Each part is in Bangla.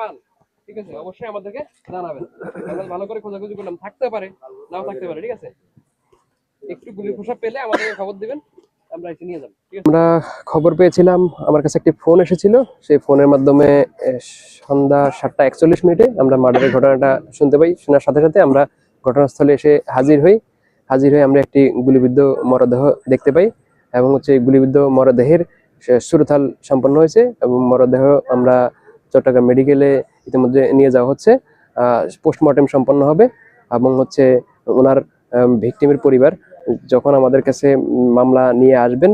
পান, ঠিক আছে? অবশ্যই আমাদেরকে জানাবেন। ভালো করে খোঁজাখুঁজি করলাম, থাকতে পারে, নাও থাকতে পারে, ঠিক আছে? একটু গুলি খোসা পেলে আমাদেরকে খবর দিবেন, আমরা খবর পেয়েছিলাম, আমার কাছে একটি ফোন এসেছিল, সেই ফোনের মাধ্যমে সন্ধ্যা সাতটা একচল্লিশ মিনিটে আমরা মার্ডারের ঘটনাটা শুনতে পাই। শোনার সাথে সাথে আমরা ঘটনাস্থলে এসে হাজির হই। হাজির হয়ে আমরা একটি গুলিবিদ্ধ মরদেহ দেখতে পাই এবং হচ্ছে গুলিবিদ্ধ মরদেহের সুরতাল সম্পন্ন হয়েছে এবং মরদেহ আমরা চট্টগ্রাম মেডিকেলে ইতিমধ্যে নিয়ে যাওয়া হচ্ছে। পোস্টমর্টেম সম্পন্ন হবে এবং হচ্ছে ওনার ভিকটিমের পরিবার যখন আমাদের কাছে মামলা নিয়ে আসবেন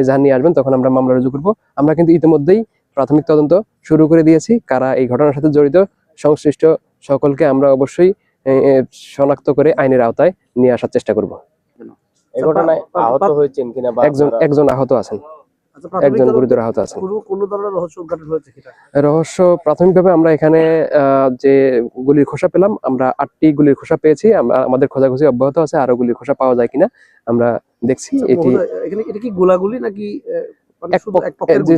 এজাহার নিয়ে আসবেন তখন আমরা মামলা রুজু করব। আমরা কিন্তু ইতিমধ্যেই প্রাথমিক তদন্ত শুরু করে দিয়েছি। কারা এই ঘটনার সাথে জড়িত সংশ্লিষ্ট সকলকে আমরা অবশ্যই শনাক্ত করে আইনের আওতায় নিয়ে আসার চেষ্টা করব। এই ঘটনায় আহত হয়েছেন কিনা একজন একজন আহত আছেন। একজন তদন্তে গুরুতর আহত আছেন কোনো কোনো ধরনের রহস্য উদ্ঘাটন হয়েছে রহস্য প্রাথমিকভাবে আমরা এখানে যে গুলির খোসা পেলাম আমরা আটটি গুলির খোসা পেয়েছি আমাদের খোঁজাখুঁজি অব্যাহত আছে আরও গুলির খোসা পাওয়া যায় কিনা আমরা দেখছি। আচ্ছা, এটি এটা কি গোলাগুলি নাকি মানে?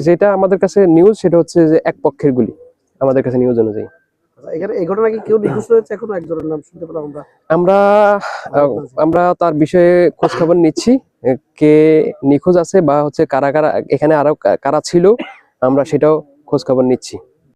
যেটা আমাদের কাছে নিউজ সেটা হচ্ছে যে এক পক্ষের গুলি আমাদের কাছে নিউজ অনুযায়ী। আচ্ছা, এখানে এই ঘটনা কি কেউ নিখোঁজ হয়েছে এখনও একজনের নাম শুনতে পেলাম আমরা। আমরা তার বিষয়ে খোঁজ খবর নিচ্ছি। কে নিখোঁজ আছে বা হচ্ছে কারা কারা এখানে আরও কারা ছিল আমরা সেটাও খোঁজ খবর নিচ্ছি।